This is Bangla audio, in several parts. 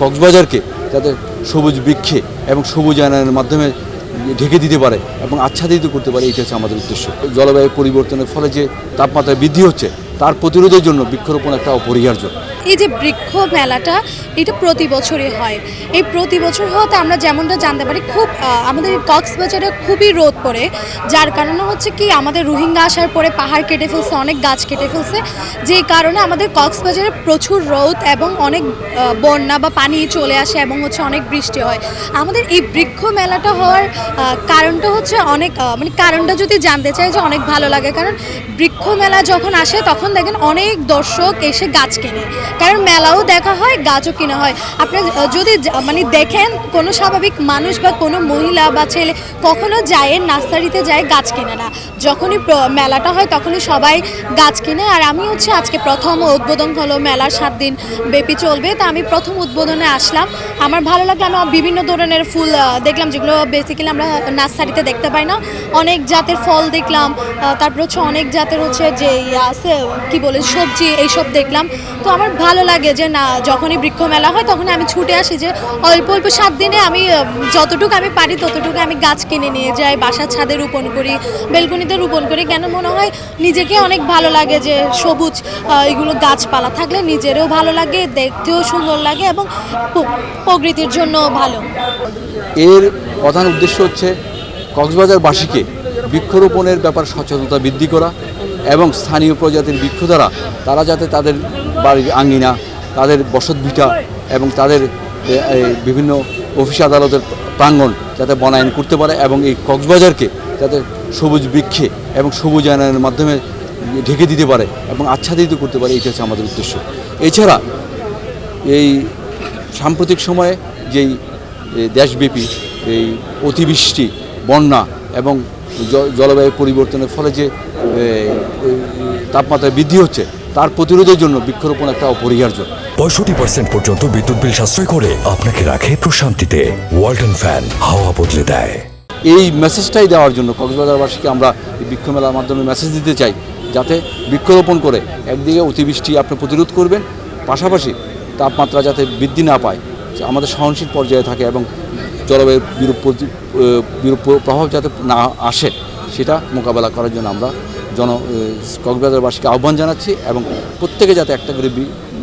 কক্সবাজারকে যাতে সবুজ বৃক্ষে এবং সবুজ সবুজায়নের মাধ্যমে ঢেকে দিতে পারে এবং আচ্ছাদিত করতে পারে এটা হচ্ছে আমাদের উদ্দেশ্য। জলবায়ু পরিবর্তনের ফলে যে তাপমাত্রা বৃদ্ধি হচ্ছে, তার প্রতিরোধের জন্য বৃক্ষরোপণ একটা অপরিহার্য। এই যে বৃক্ষ মেলাটা, এটা প্রতি বছরই হয়। এই প্রতি বছর হওয়াতে আমরা যেমনটা জানতে পারি, খুব আমাদের কক্সবাজারে খুবই রোদ পড়ে। যার কারণে হচ্ছে কি, আমাদের রোহিঙ্গা আসার পরে পাহাড় কেটে ফেলছে, অনেক গাছ কেটে ফেলছে। যেই কারণে আমাদের কক্সবাজারে প্রচুর রোদ এবং অনেক বন্যা বা পানি চলে আসে এবং হচ্ছে অনেক বৃষ্টি হয়। আমাদের এই বৃক্ষ মেলাটা হওয়ার কারণটা হচ্ছে অনেক মানে কারণটা যদি জানতে চাই যে অনেক ভালো লাগে। কারণ বৃক্ষ মেলা যখন আসে, তখন দেখেন অনেক দর্শক এসে গাছ কেনে। কারণ মেলাও দেখা হয়, গাছও কেনা হয়। আপনি যদি মানে দেখেন কোনো স্বাভাবিক মানুষ বা কোনো মহিলা বা ছেলে কখনো যায়, নার্সারিতে যায়, গাছ কিনে না। যখনই মেলাটা হয় তখনই সবাই গাছ কিনে। আর আমি হচ্ছে আজকে প্রথম উদ্বোধন হলো মেলার সাত দিন ব্যাপী চলবে। তা আমি প্রথম উদ্বোধনে আসলাম। আমার ভালো লাগল, আমি বিভিন্ন ধরনের ফুল দেখলাম যেগুলো বেসিক্যালি আমরা নার্সারিতে দেখতে পাই না। অনেক জাতের ফল দেখলাম তারপর হচ্ছে অনেক জাতের হচ্ছে যে আছে, কি বলে, সবজি, এইসব দেখলাম। তো আমার ভালো লাগে যে না, যখনই বৃক্ষ মেলা হয় তখন আমি ছুটে আসি যে অল্প অল্প সাত দিনে আমি যতটুকু আমি পারি ততটুকু আমি গাছ কিনে নিয়ে যাই, বাসার ছাদে রোপণ করি, বেলকনিতে রোপণ করি। কেন মনে হয় নিজেকে অনেক ভালো লাগে যে সবুজ এগুলো গাছপালা থাকলে নিজেরও ভালো লাগে, দেখতেও সুন্দর লাগে এবং প্রকৃতির জন্য ভালো। এর প্রধান উদ্দেশ্য হচ্ছে কক্সবাজারবাসীকে বৃক্ষরোপণের ব্যাপার সচেতনতা বৃদ্ধি করা এবং স্থানীয় প্রজাতির বৃক্ষ দ্বারা তারা যাতে তাদের বাড়ির আঙ্গিনা তাদের বসতভিটা এবং তাদের বিভিন্ন অফিস আদালতের প্রাঙ্গণ যাতে বনায়ন করতে পারে এবং এই কক্সবাজারকে যাতে সবুজ বৃক্ষে এবং সবুজ সবুজায়নের মাধ্যমে ঢেকে দিতে পারে এবং আচ্ছাদিত করতে পারে এটা হচ্ছে আমাদের উদ্দেশ্য। এছাড়া এই সাম্প্রতিক সময়ে যেই দেশব্যাপী এই অতিবৃষ্টি, বন্যা এবং জলবায়ু পরিবর্তনের ফলে যে তাপমাত্রা বৃদ্ধি হচ্ছে তার প্রতিরোধের জন্য বৃক্ষরোপণ একটা অপরিহার্য। পঁয়ষট্টি পার্সেন্ট পর্যন্ত বিদ্যুৎ বিল সাশ্রয় করে আপনাকে রাখে প্রশান্তিতে ওয়ালটন ফ্যান হাওয়া বদলে দেয়। এই মেসেজটাই দেওয়ার জন্য কক্সবাজারবাসীকে আমরা এই বৃক্ষ মেলার মাধ্যমে মেসেজ দিতে চাই যাতে বৃক্ষরোপণ করে একদিকে অতিবৃষ্টি আপনি প্রতিরোধ করবেন পাশাপাশি তাপমাত্রা যাতে বৃদ্ধি না পায় আমাদের সহনশীল পর্যায়ে থাকে এবং জলবায়ুর বিরূপ বিরূপ প্রভাব যাতে না আসে সেটা মোকাবেলা করার জন্য আমরা জন কক্সবাজারবাসীকে আহ্বান জানাচ্ছি এবং প্রত্যেকে যাতে একটা করে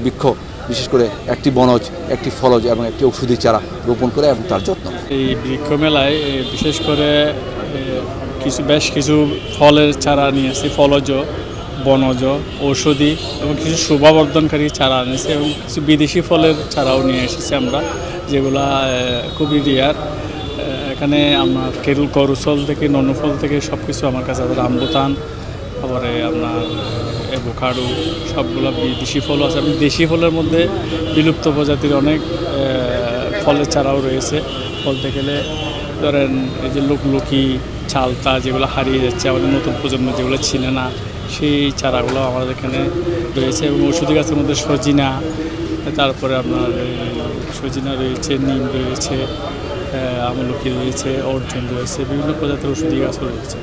বৃক্ষ, বিশেষ করে একটি বনজ, একটি ফলজ এবং একটি ঔষধি চারা রোপণ করে এবং তার যত্ন এই বৃক্ষ মেলায় বিশেষ করে কিছু, বেশ কিছু ফলের চারা নিয়ে আসছি, ফলজ, বনজ, ঔষধি এবং কিছু শোভাবর্ধনকারী চারা এনেছি এবং কিছু বিদেশি ফলের চারাও নিয়ে এসেছি আমরা, যেগুলা খুবই রিয়ার এখানে আপনার কেরুল করুসল থেকে, ননুফল থেকে সব কিছু আমার কাছে আছে, রামবুতান তারপরে আপনার অ্যাভোকাডো, সবগুলো দেশি ফলও আছে। এবং দেশি ফলের মধ্যে বিলুপ্ত প্রজাতির অনেক ফলের চারাও রয়েছে। বলতে গেলে ধরেন এই যে লুকলুকি চালতা যেগুলো হারিয়ে যাচ্ছে, আমাদের নতুন প্রজন্ম যেগুলো চিনে না, সেই চারাগুলো আমাদের এখানে রয়েছে। এবং ওষুধি গাছের মধ্যে সজিনা, তারপরে আপনার সজিনা রয়েছে, নিম রয়েছে আমলকি রয়েছে, অর্জুন রয়েছে, বিভিন্ন প্রজাতির ওষুধি গাছও রয়েছে।